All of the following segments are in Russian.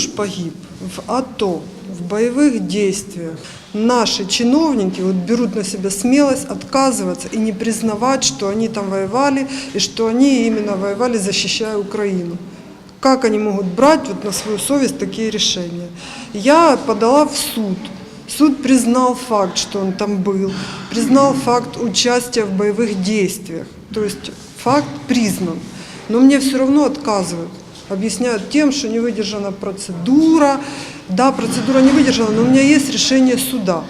муж погиб в АТО, в боевых действиях. Наши чиновники вот берут на себя смелость отказываться и не признавать, что они там воевали и что они именно воевали, защищая Украину. Как они могут брать вот на свою совесть такие решения? Я подала в суд. Суд признал факт, что он там был, признал факт участия в боевых действиях. То есть факт признан. Но мне все равно отказывают. Объясняют тем, что не выдержана процедура. Да, процедура не выдержана, но у меня есть решение суда.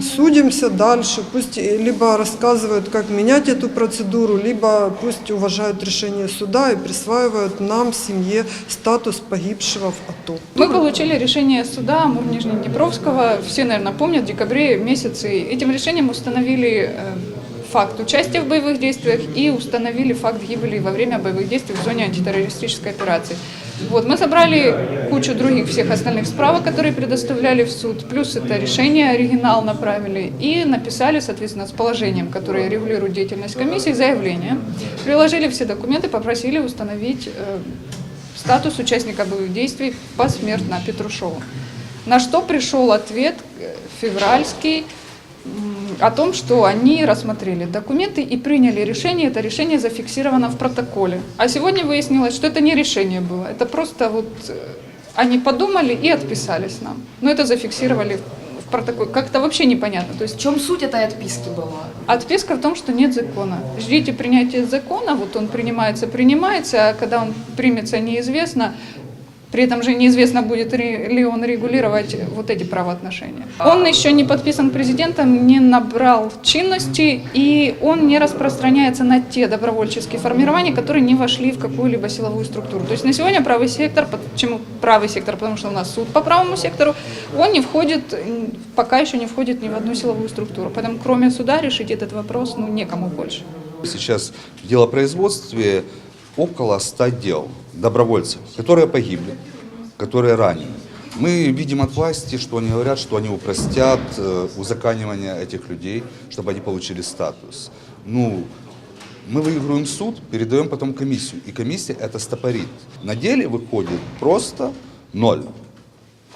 Судимся дальше. Пусть либо рассказывают, как менять эту процедуру, либо пусть уважают решение суда и присваивают нам, семье, статус погибшего в АТО. Мы получили решение суда Амур-Нижнеднепровского, все, наверное, помнят, в декабре месяце. Этим решением установили э, факт участия в боевых действиях и установили факт гибели во время боевых действий в зоне антитеррористической операции. Вот, мы собрали кучу других всех остальных справок, которые предоставляли в суд, плюс это решение оригинал направили и написали, соответственно, с положением, которое регулирует деятельность комиссии, заявление. Приложили все документы, попросили установить э, статус участника боевых действий посмертно Петрушеву. На что пришел ответ э, февральский о том, что они рассмотрели документы и приняли решение. Это решение зафиксировано в протоколе. А сегодня выяснилось, что это не решение было. Это просто вот э, они подумали и отписались нам. Но это зафиксировали в протоколе. Как-то вообще непонятно. То есть В чем суть этой отписки была? Отписка в том, что нет закона. Ждите принятия закона, вот он принимается, принимается, а когда он примется, неизвестно. При этом же неизвестно, будет ли он регулировать вот эти правоотношения. Он еще не подписан президентом, не набрал чинности, и он не распространяется на те добровольческие формирования, которые не вошли в какую-либо силовую структуру. То есть на сегодня правый сектор, почему правый сектор, потому что у нас суд по правому сектору, он не входит, пока еще не входит ни в одну силовую структуру. Поэтому кроме суда решить этот вопрос ну, некому больше. Сейчас в делопроизводстве около 100 дел добровольцев, которые погибли, которые ранены. Мы видим от власти, что они говорят, что они упростят э, узаканивание этих людей, чтобы они получили статус. Ну, мы выигрываем суд, передаем потом комиссию, и комиссия это стопорит. На деле выходит просто ноль.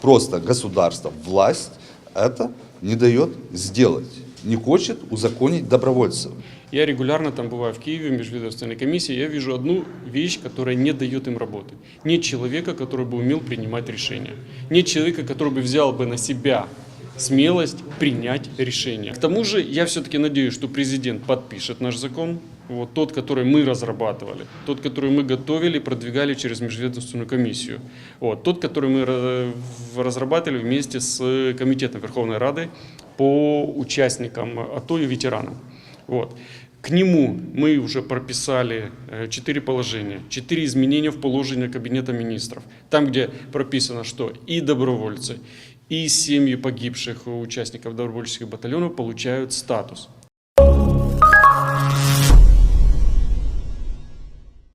Просто государство, власть это не дает сделать, не хочет узаконить добровольцев. Я регулярно там бываю в Киеве, в межведомственной комиссии, я вижу одну вещь, которая не дает им работы. Нет человека, который бы умел принимать решения. Нет человека, который бы взял бы на себя смелость принять решение. К тому же я все-таки надеюсь, что президент подпишет наш закон, вот тот, который мы разрабатывали, тот, который мы готовили, продвигали через межведомственную комиссию, вот тот, который мы ра- разрабатывали вместе с комитетом Верховной Рады по участникам АТО и ветеранам. Вот. К нему мы уже прописали э, четыре положения, четыре изменения в положение Кабинета министров. Там, где прописано, что и добровольцы, и семьи погибших участников добровольческих батальонов получают статус.